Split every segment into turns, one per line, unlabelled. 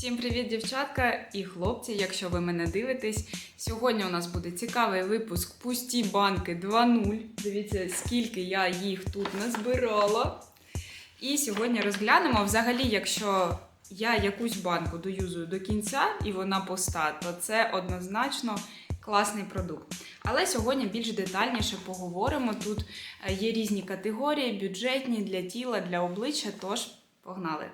Всім привіт, дівчатка і хлопці, якщо ви мене дивитесь. Сьогодні у нас буде цікавий випуск Пусті банки 2.0. Дивіться, скільки я їх тут назбирала. І сьогодні розглянемо взагалі, якщо я якусь банку доюзую до кінця і вона пуста, то це однозначно класний продукт. Але сьогодні більш детальніше поговоримо. Тут е, є різні категорії, бюджетні для тіла, для обличчя. Тож погнали!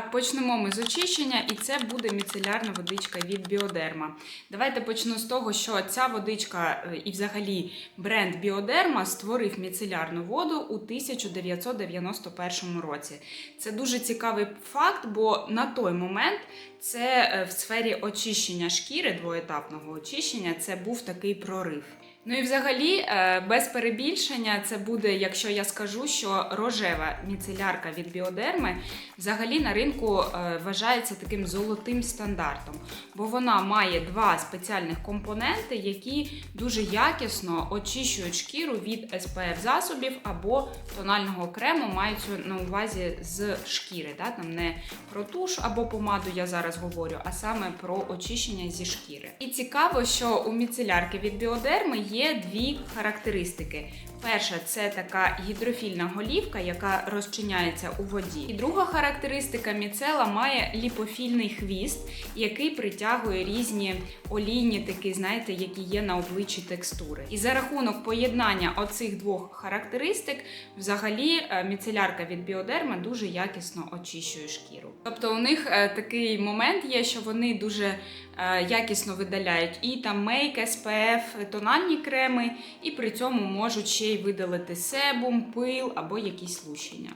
Почнемо ми з очищення, і це буде міцелярна водичка від Біодерма. Давайте почну з того, що ця водичка е, і взагалі бренд Біодерма створив міцелярну воду у 1991 році. Це дуже цікавий факт, бо на той момент це е, в сфері очищення шкіри, двоетапного очищення, це був такий прорив. Ну і взагалі, е, без перебільшення, це буде, якщо я скажу, що рожева міцелярка від біодерми взагалі на ринку е, вважається таким золотим стандартом, бо вона має два спеціальних компоненти, які дуже якісно очищують шкіру від SPF засобів або тонального крему, мається на увазі з шкіри. Да? Там не про туш або помаду я зараз говорю, а саме про очищення зі шкіри. І цікаво, що у міцелярки від біодерми є дві характеристики. Перша це така гідрофільна голівка, яка розчиняється у воді. І друга характеристика міцела має ліпофільний хвіст, який притягує різні олійні такі, знаєте, які є на обличчі текстури. І за рахунок поєднання оцих двох характеристик, взагалі е, міцелярка від біодерма дуже якісно очищує шкіру. Тобто у них е, такий момент є, що вони дуже якісно видаляють і там мейк, SPF, тональні креми, і при цьому можуть ще й видалити себум, пил або якісь лущення.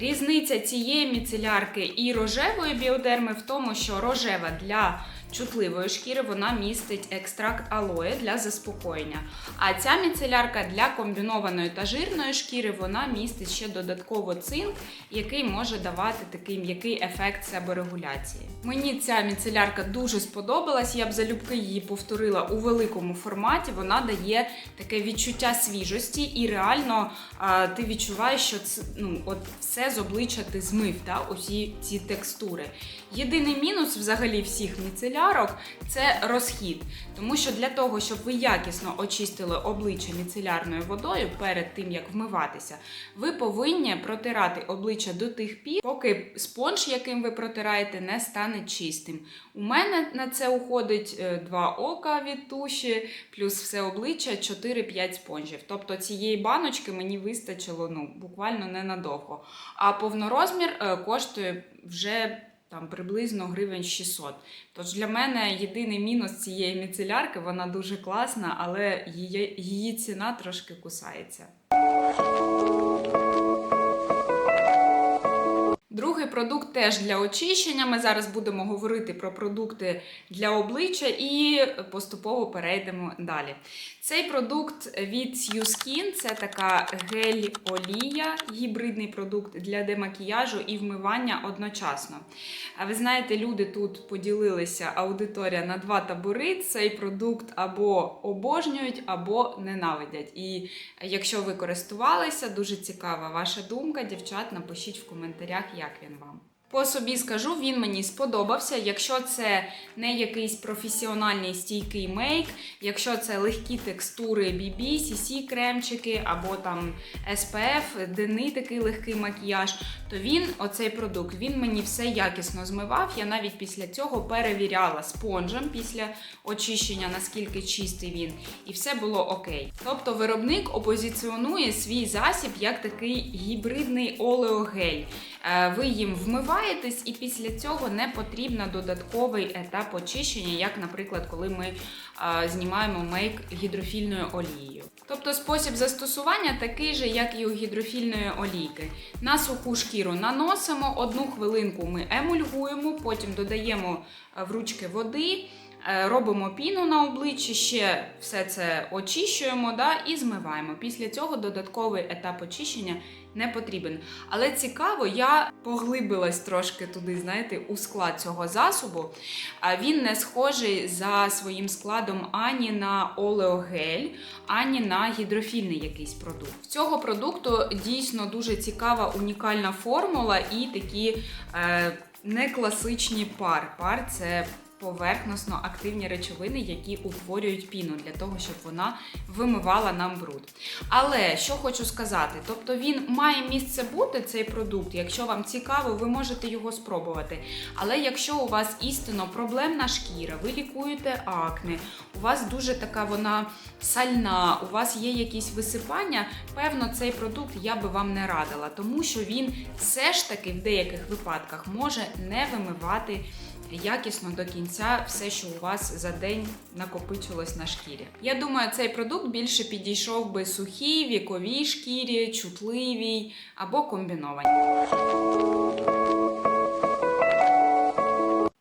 Різниця цієї міцелярки і рожевої біодерми в тому, що рожева для чутливої шкіри вона містить екстракт алоє для заспокоєння. А ця міцелярка для комбінованої та жирної шкіри вона містить ще додатково цинк, який може давати такий м'який ефект себорегуляції. Мені ця міцелярка дуже сподобалась. Я б залюбки її повторила у великому форматі. Вона дає таке відчуття свіжості, і реально а, ти відчуваєш, що це ну от все з обличчя ти змив, та усі ці текстури. Єдиний мінус взагалі всіх міцелярок це розхід. Тому що для того, щоб ви якісно очистили обличчя міцелярною водою перед тим, як вмиватися, ви повинні протирати обличчя до тих пір, поки спонж, яким ви протираєте, не стане чистим. У мене на це уходить е, два ока від туші, плюс все обличчя 4-5 спонжів. Тобто цієї баночки мені вистачило ну, буквально ненадовго. А повнорозмір е, коштує вже там приблизно гривень 600. Тож для мене єдиний мінус цієї міцелярки, вона дуже класна, але її, її ціна трошки кусається. Другий продукт теж для очищення. Ми зараз будемо говорити про продукти для обличчя і поступово перейдемо далі. Цей продукт від Skin це така гель-олія, гібридний продукт для демакіяжу і вмивання одночасно. Ви знаєте, люди тут поділилися аудиторія на два табори. Цей продукт або обожнюють, або ненавидять. І якщо ви користувалися, дуже цікава ваша думка. Дівчат, напишіть в коментарях, як він вам. По собі скажу, він мені сподобався. Якщо це не якийсь професіональний стійкий мейк, якщо це легкі текстури BB, CC кремчики або там SPF, денний такий легкий макіяж, то він, оцей продукт, він мені все якісно змивав. Я навіть після цього перевіряла спонжем після очищення, наскільки чистий він, і все було окей. Тобто виробник опозиціонує свій засіб як такий гібридний олеогель. Е, Ви їм вмиваєтесь, і після цього не потрібно додатковий етап очищення, як, наприклад, коли ми е, знімаємо мейк гідрофільною олією. Тобто спосіб застосування такий же, як і у гідрофільної олійки. На суху шкіру наносимо, одну хвилинку ми емульгуємо, потім додаємо е, в ручки води. Е, Робимо піну на обличчі, ще все це очищуємо да, і змиваємо. Після цього додатковий етап очищення не потрібен. Але цікаво, я поглибилась трошки туди, знаєте, у склад цього засобу. Він не схожий за своїм складом ані на олеогель, ані на гідрофільний якийсь продукт. В цього продукту дійсно дуже цікава унікальна формула і такі е, некласичні пар. Пар це поверхносно активні речовини, які утворюють піну для того, щоб вона вимивала нам бруд. Але що хочу сказати, тобто він має місце бути цей продукт. Якщо вам цікаво, ви можете його спробувати. Але якщо у вас істинно проблемна шкіра, ви лікуєте акне, у вас дуже така вона сальна, у вас є якісь висипання, певно, цей продукт я би вам не радила, тому що він все ж таки в деяких випадках може не вимивати якісно до кінця все, що у вас за день накопичилось на шкірі. Я думаю, цей продукт більше підійшов би сухій, віковій шкірі, чутливій або комбінованій.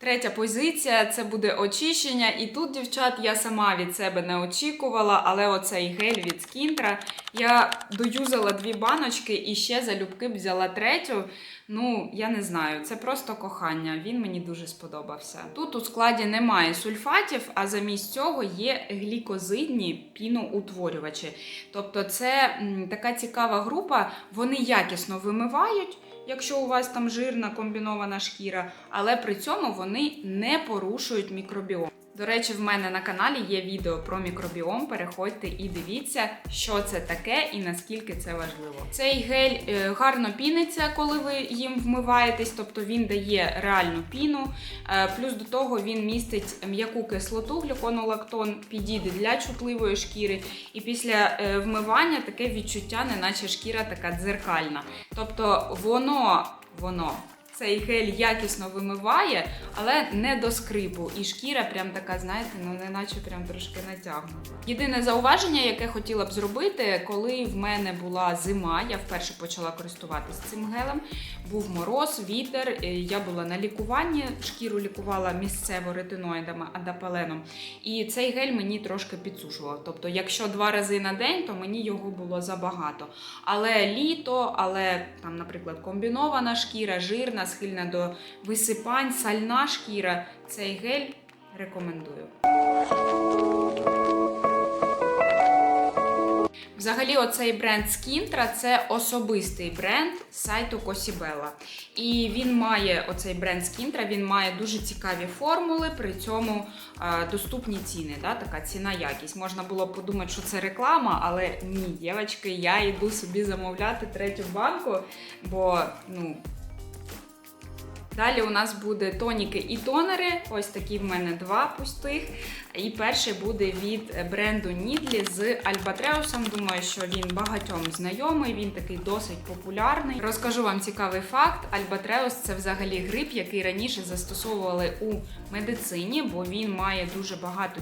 Третя позиція це буде очищення. І тут, дівчат, я сама від себе не очікувала, але оцей гель від Скінтра я доюзала дві баночки і ще залюбки взяла третю. Ну, я не знаю, це просто кохання. Він мені дуже сподобався. Тут у складі немає сульфатів, а замість цього є глікозидні піноутворювачі. Тобто, це така цікава група, вони якісно вимивають. Якщо у вас там жирна комбінована шкіра, але при цьому вони не порушують мікробіом. До речі, в мене на каналі є відео про мікробіом. Переходьте і дивіться, що це таке і наскільки це важливо. Цей гель е, гарно піниться, коли ви їм вмиваєтесь, тобто він дає реальну піну. Е, Плюс до того він містить м'яку кислоту, глюконолактон, підійде для чутливої шкіри. І після е, вмивання таке відчуття, неначе шкіра така дзеркальна. Тобто воно, воно. Цей гель якісно вимиває, але не до скрипу. І шкіра прям така, знаєте, ну неначе прям трошки натягнута. Єдине зауваження, яке хотіла б зробити, коли в мене була зима, я вперше почала користуватися цим гелем. Був мороз, вітер. е, Я була на лікуванні, шкіру лікувала місцево ретиноїдами, адапаленом. І цей гель мені трошки підсушував. Тобто, якщо два рази на день, то мені його було забагато. Але літо, але там, наприклад, комбінована шкіра, жирна, схильна до висипань, сальна шкіра, цей гель рекомендую. Взагалі, оцей бренд Скінтра це особистий бренд сайту Косібела. І він має оцей бренд Скінтра, він має дуже цікаві формули, при цьому доступні ціни. Да? Така ціна якість. Можна було подумати, що це реклама, але ні, дівчатки, я йду собі замовляти третю банку, бо ну. Далі у нас буде тоніки і тонери. Ось такі в мене два пустих. І перший буде від бренду Needly з Альбатреусом. Думаю, що він багатьом знайомий, він такий досить популярний. Розкажу вам цікавий факт: Альбатреус це взагалі гриб, який раніше застосовували у медицині, бо він має дуже багато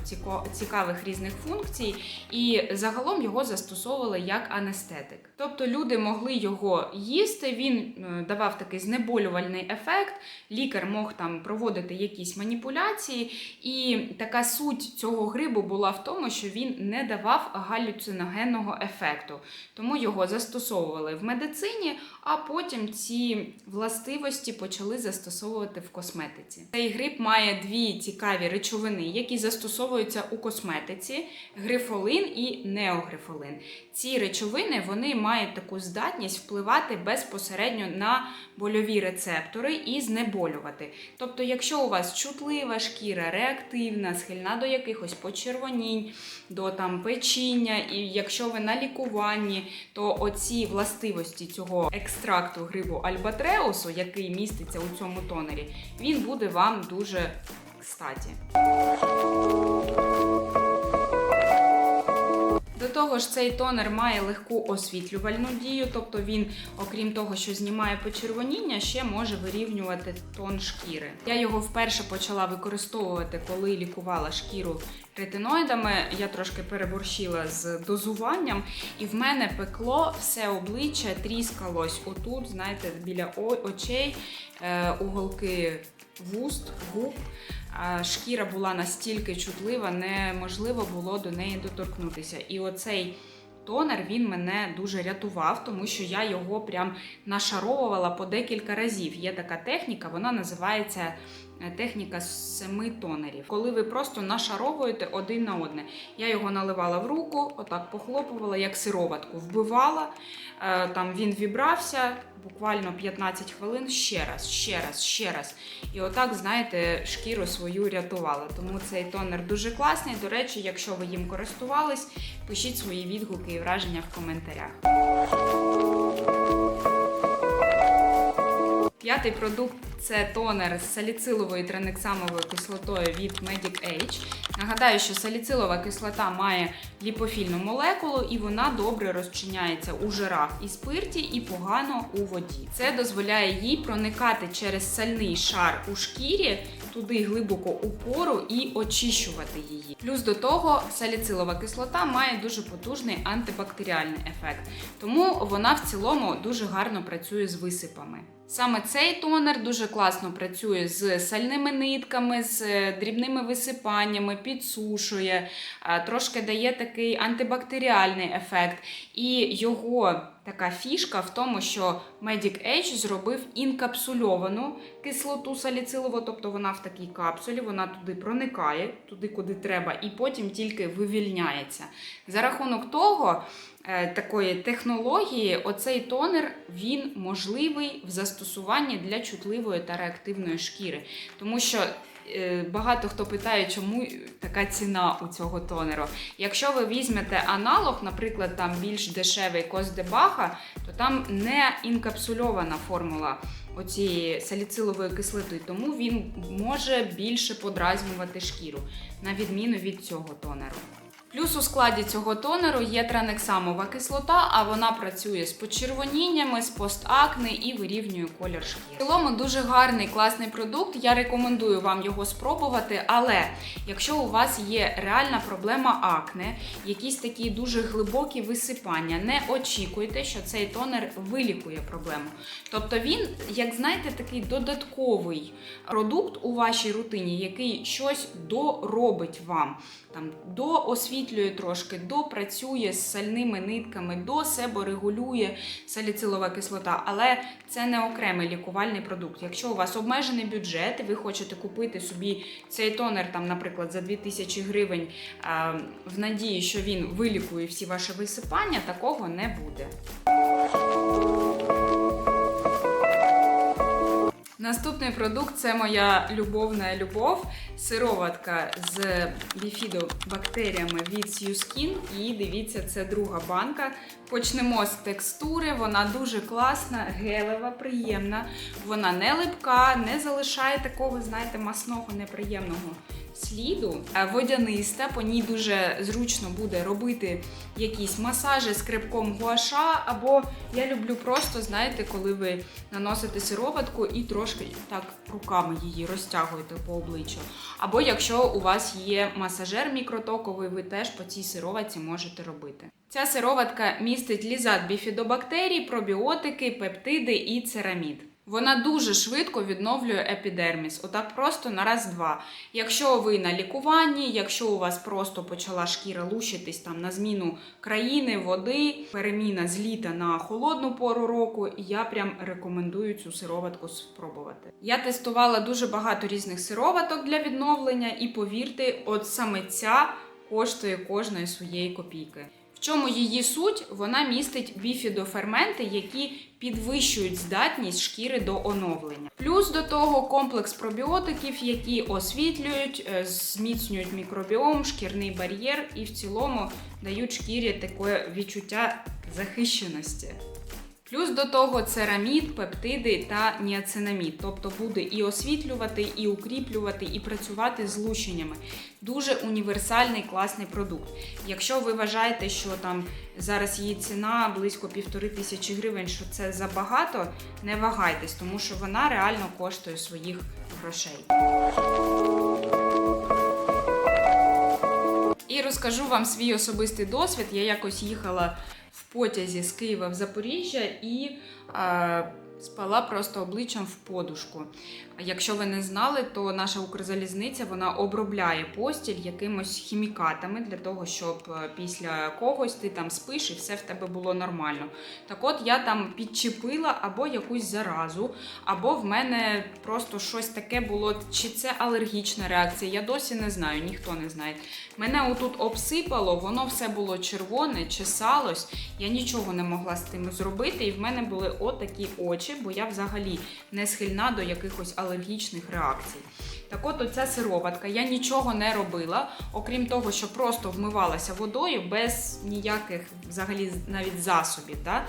цікавих різних функцій, і загалом його застосовували як анестетик. Тобто люди могли його їсти, він е, давав такий знеболювальний ефект, лікар мог там проводити якісь маніпуляції, і така суть цього грибу була в тому, що він не давав галюциногенного ефекту. Тому його застосовували в медицині, а потім ці властивості почали застосовувати в косметиці. Цей гриб має дві цікаві речовини, які застосовуються у косметиці: грифолин і неогрифолин. Ці речовини вони мають таку здатність впливати безпосередньо на больові рецептори і знеболювати. Тобто, якщо у вас чутлива шкіра, реактивна, схильна до якихось почервонінь, до там печіння, і якщо ви на лікуванні, то оці властивості цього екстракту грибу альбатреусу, який міститься у цьому тонері, він буде вам дуже кстаті. До того ж, цей тонер має легку освітлювальну дію, тобто він, окрім того, що знімає почервоніння, ще може вирівнювати тон шкіри. Я його вперше почала використовувати, коли лікувала шкіру ретиноїдами. Я трошки переборщила з дозуванням, і в мене пекло все обличчя, тріскалось отут, знаєте, біля очей, е, уголки вуст, губ. Шкіра була настільки чутлива, неможливо було до неї доторкнутися. І оцей тонер він мене дуже рятував, тому що я його прям нашаровувала по декілька разів. Є така техніка, вона називається техніка семи тонерів. Коли ви просто нашаровуєте один на одне. Я його наливала в руку, отак похлопувала, як сироватку, вбивала. Е, Там він вібрався буквально 15 хвилин ще раз, ще раз, ще раз. І отак, знаєте, шкіру свою рятувала. Тому цей тонер дуже класний. До речі, якщо ви їм користувались, пишіть свої відгуки і враження в коментарях. П'ятий продукт це тонер з саліциловою транексамовою кислотою від Medic Age. Нагадаю, що саліцилова кислота має ліпофільну молекулу і вона добре розчиняється у жирах і спирті, і погано у воді. Це дозволяє їй проникати через сальний шар у шкірі туди глибоко у пору і очищувати її. Плюс до того, саліцилова кислота має дуже потужний антибактеріальний ефект, тому вона в цілому дуже гарно працює з висипами. Саме цей тонер дуже класно працює з сальними нитками, з е, дрібними висипаннями, підсушує, трошки дає такий антибактеріальний ефект. І його така фішка в тому, що Medic Age зробив інкапсульовану кислоту саліцилову, тобто вона в такій капсулі, вона туди проникає, туди, куди треба, і потім тільки вивільняється. За рахунок того, такої технології, оцей тонер він можливий в застосуванні для чутливої та реактивної шкіри. Тому що е, багато хто питає, чому така ціна у цього тонеру. Якщо ви візьмете аналог, наприклад, там більш дешевий Косдебаха, то там не інкапсульована формула оцієї саліцилової кислоти, тому він може більше подразнювати шкіру, на відміну від цього тонеру. Плюс у складі цього тонеру є транексамова кислота, а вона працює з почервоніннями, з постакне і вирівнює колір шкіри. В цілому дуже гарний класний продукт. Я рекомендую вам його спробувати. Але якщо у вас є реальна проблема акне, якісь такі дуже глибокі висипання, не очікуйте, що цей тонер вилікує проблему. Тобто він, як знаєте, такий додатковий продукт у вашій рутині, який щось доробить вам, там доосвітлює трошки, допрацює з сальними нитками, до себе регулює саліцилова кислота, але це не окремий лікувальний продукт. Якщо у вас обмежений бюджет, і ви хочете купити собі цей тонер, там, наприклад, за 2000 гривень в надії, що він вилікує всі ваші висипання, такого не буде. Наступний продукт це моя любовна любов. Сироватка з біфідобактеріями від Skin. І дивіться, це друга банка. Почнемо з текстури. Вона дуже класна, гелева, приємна. Вона не липка, не залишає такого, знаєте, масного, неприємного сліду. Водяниста, по ній дуже зручно буде робити якісь масажі скребком гуаша, або я люблю просто, знаєте, коли ви наносите сироватку і трошки так руками її розтягуєте по обличчю. Або якщо у вас є масажер мікротоковий, ви теж по цій сироватці можете робити. Ця сироватка містить лізат біфідобактерій, пробіотики, пептиди і церамід. Вона дуже швидко відновлює епідерміс, отак просто на раз-два. Якщо ви на лікуванні, якщо у вас просто почала шкіра лущитись там на зміну країни, води, переміна з літа на холодну пору року, я прям рекомендую цю сироватку спробувати. Я тестувала дуже багато різних сироваток для відновлення, і повірте, от саме ця коштує кожної своєї копійки. В чому її суть? Вона містить біфідоферменти, які підвищують здатність шкіри до оновлення. Плюс до того комплекс пробіотиків, які освітлюють, е, зміцнюють мікробіом, шкірний бар'єр і в цілому дають шкірі таке відчуття захищеності. Плюс до того церамід, пептиди та ніацинамід, тобто буде і освітлювати, і укріплювати, і працювати з. Дуже універсальний класний продукт. Якщо ви вважаєте, що там зараз її ціна близько півтори тисячі гривень, що це забагато, не вагайтесь, тому що вона реально коштує своїх грошей. І розкажу вам свій особистий досвід. Я якось їхала потязі з Києва в Запоріжжя і Спала просто обличчям в подушку. Якщо ви не знали, то наша Укрзалізниця вона обробляє постіль якимось хімікатами для того, щоб е, після когось ти там спиш і все в тебе було нормально. Так от я там підчепила або якусь заразу, або в мене просто щось таке було, чи це алергічна реакція. Я досі не знаю, ніхто не знає. Мене отут обсипало, воно все було червоне, чесалось. Я нічого не могла з тим зробити, і в мене були отакі очі, бо я взагалі не схильна до якихось алергічних реакцій. Так от оця сироватка, я нічого не робила, окрім того, що просто вмивалася водою без ніяких взагалі навіть засобів. Да?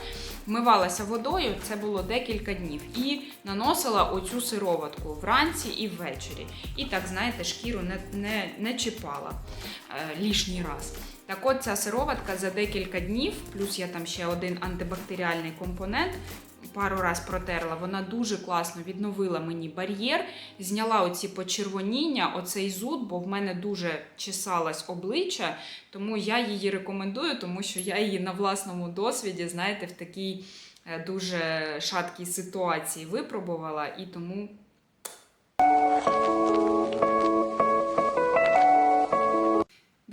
Вмивалася водою, це було декілька днів, і наносила оцю сироватку вранці і ввечері. І так, знаєте, шкіру не, не, не чіпала е, лишній раз. Так от ця сироватка за декілька днів, плюс я там ще один антибактеріальний компонент. Пару раз протерла, вона дуже класно відновила мені бар'єр, зняла оці почервоніння, оцей зуд, бо в мене дуже чесалось обличчя, тому я її рекомендую, тому що я її на власному досвіді, знаєте, в такій е, дуже шаткій ситуації випробувала і тому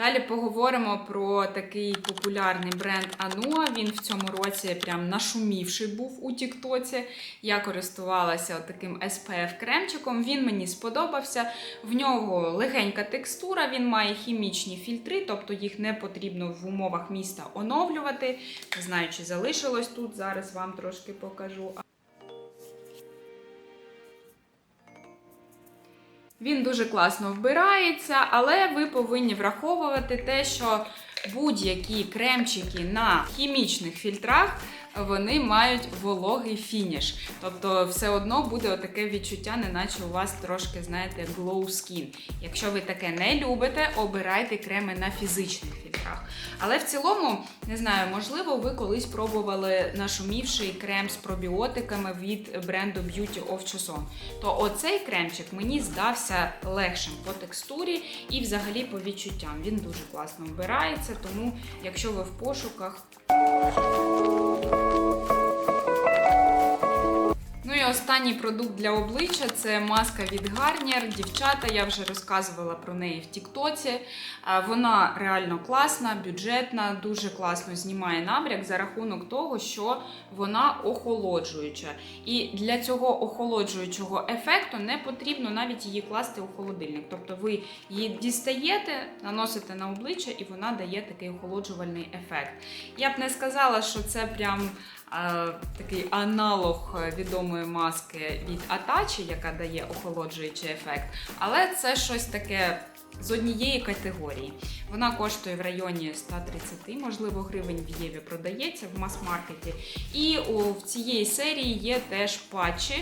Далі поговоримо про такий популярний бренд Anua. Він в цьому році прям нашумівший був у Тіктоці. Я користувалася таким SPF кремчиком. Він мені сподобався. В нього легенька текстура, він має хімічні фільтри, тобто їх не потрібно в умовах міста оновлювати. Не знаю, чи залишилось тут. Зараз вам трошки покажу. Він дуже класно вбирається, але ви повинні враховувати те, що будь-які кремчики на хімічних фільтрах вони мають вологий фініш. Тобто, все одно буде таке відчуття, неначе у вас трошки, знаєте, glow skin. Якщо ви таке не любите, обирайте креми на фізичних фільтрах. Але в цілому, не знаю, можливо, ви колись пробували нашумівший крем з пробіотиками від бренду Beauty of Choson. То оцей кремчик мені здався легшим по текстурі і взагалі по відчуттям. Він дуже класно вбирається, тому якщо ви в пошуках. Останній продукт для обличчя це маска від Garnier. Дівчата, я вже розказувала про неї в Тіктоці. Вона реально класна, бюджетна, дуже класно знімає набряк за рахунок того, що вона охолоджуюча. І для цього охолоджуючого ефекту не потрібно навіть її класти у холодильник. Тобто ви її дістаєте, наносите на обличчя, і вона дає такий охолоджувальний ефект. Я б не сказала, що це прям такий аналог е, відомої маски від Атачі, яка дає охолоджуючий ефект, але це щось таке. З однієї категорії. Вона коштує в районі 130, можливо, гривень в Єві продається в мас-маркеті. І в цієї серії є теж патчі.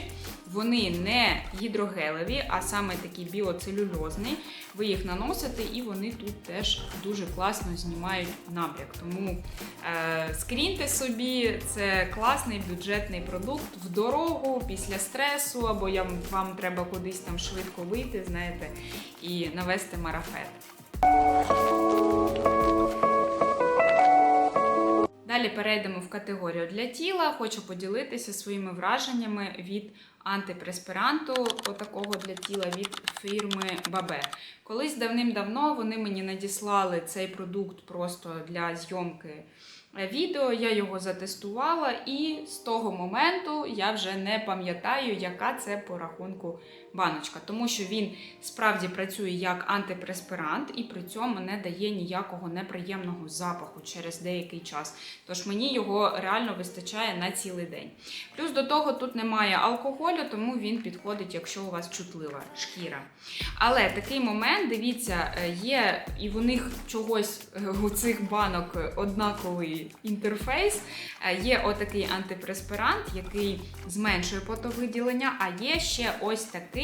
Вони не гідрогелеві, а саме такі біоцелюльозні. Ви їх наносите, і вони тут теж дуже класно знімають набряк. Тому е, скріньте собі, це класний бюджетний продукт в дорогу після стресу, або я, вам треба кудись там швидко вийти, знаєте, і навести марафет. Далі перейдемо в категорію для тіла. Хочу поділитися своїми враженнями від антипреспиранту, отакого для тіла від фірми Бабе. Колись давним-давно вони мені надіслали цей продукт просто для зйомки відео. Я його затестувала, і з того моменту я вже не пам'ятаю, яка це по рахунку баночка, тому що він справді працює як антипреспирант і при цьому не дає ніякого неприємного запаху через деякий час. Тож мені його реально вистачає на цілий день. Плюс до того тут немає алкоголю, тому він підходить, якщо у вас чутлива шкіра. Але такий момент, дивіться, е, є і в них чогось е, у цих банок однаковий інтерфейс. Е, Є отакий антипреспирант, який зменшує потовиділення, а є ще ось такий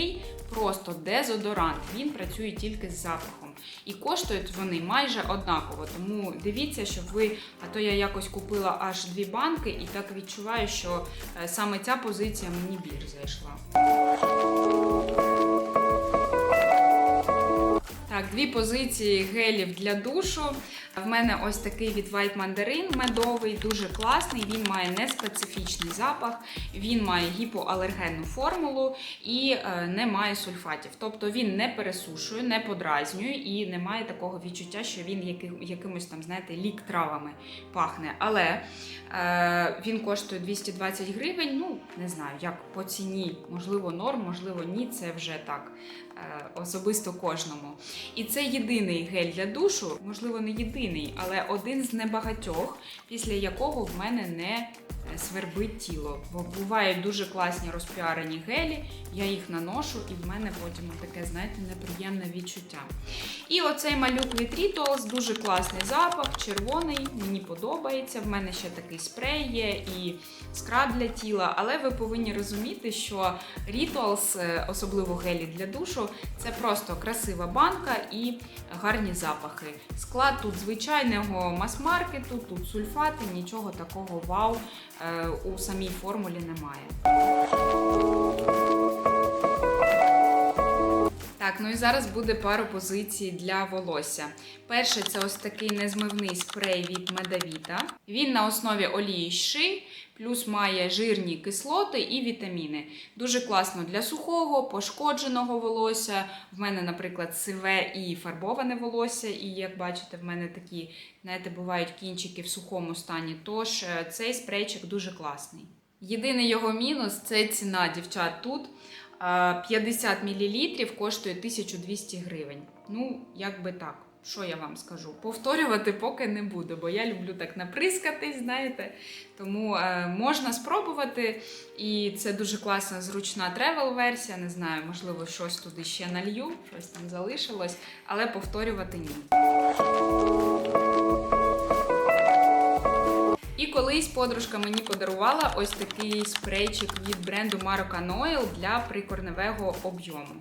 просто дезодорант. Він працює тільки з запахом. І коштують вони майже однаково. Тому дивіться, щоб ви, а то я якось купила аж дві банки, і так відчуваю, що е, саме ця позиція мені більш зайшла. Так, дві позиції гелів для душу. В мене ось такий від White Mandarin медовий, дуже класний. Він має неспецифічний запах, він має гіпоалергенну формулу і е, не має сульфатів. Тобто він не пересушує, не подразнює і не має такого відчуття, що він якимось там, знаєте, лік травами пахне. Але е, він коштує 220 гривень. Ну, не знаю, як по ціні, можливо, норм, можливо, ні. Це вже так е, особисто кожному. І це єдиний гель для душу, можливо, не єдиний, але один з небагатьох, після якого в мене не свербить тіло. Бо бувають дуже класні розпіарені гелі, я їх наношу, і в мене потім таке, знаєте, неприємне відчуття. І оцей малюк від Rituals, дуже класний запах, червоний, мені подобається. В мене ще такий спрей є і скраб для тіла. Але ви повинні розуміти, що Rituals, е, особливо гелі для душу, це просто красива банка і гарні запахи. Склад тут звичайного мас-маркету, тут сульфати, нічого такого вау у самій формулі немає. Так, ну і зараз буде пару позицій для волосся. Перше, це ось такий незмивний спрей від Медавіта. Він на основі олії щи, плюс має жирні кислоти і вітаміни. Дуже класно для сухого, пошкодженого волосся. В мене, наприклад, сиве і фарбоване волосся, і як бачите, в мене такі, знаєте, бувають кінчики в сухому стані. Тож е, цей спрейчик дуже класний. Єдиний його мінус це ціна дівчат тут. А, 50 мл коштує 1200 гривень. Ну, як би так. Що я вам скажу? Повторювати поки не буду, бо я люблю так наприскатись, знаєте. Тому е, можна спробувати. І це дуже класна, зручна тревел-версія. Не знаю, можливо, щось туди ще налью, щось там залишилось, але повторювати ні. І колись подружка мені подарувала ось такий спрейчик від бренду Marocan Oil для прикорневого об'єму.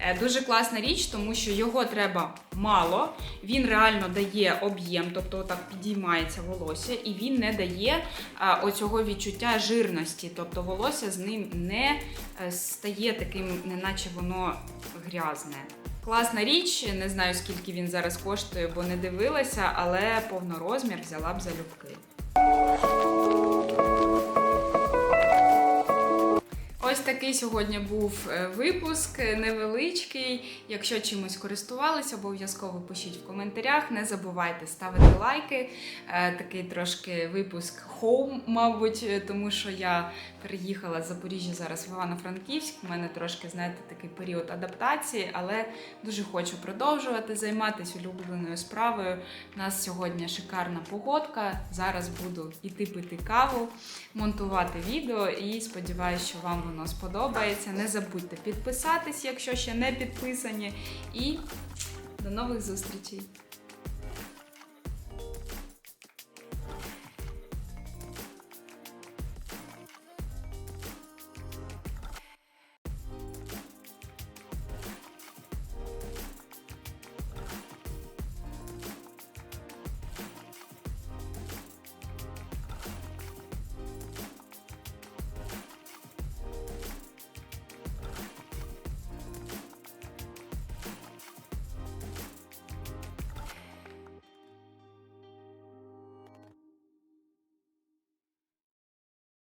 Е, Дуже класна річ, тому що його треба мало, він реально дає об'єм, тобто так підіймається волосся, і він не дає оцього відчуття жирності, тобто волосся з ним не е, стає таким, неначе воно грязне. Класна річ, не знаю скільки він зараз коштує, бо не дивилася, але повнорозмір взяла б залюбки. Thank you. Ось такий сьогодні був е, випуск е, невеличкий. Якщо чимось користувалися, обов'язково пишіть в коментарях. Не забувайте ставити лайки. Е, Такий трошки випуск хоум, мабуть, тому що я переїхала з Запоріжжя зараз в Івано-Франківськ. У мене трошки, знаєте, такий період адаптації, але дуже хочу продовжувати займатися улюбленою справою. У нас сьогодні шикарна погодка. Зараз буду іти пити каву, монтувати відео і сподіваюся, що вам воно сподобається. Не забудьте підписатись, якщо ще не підписані. І до нових зустрічей!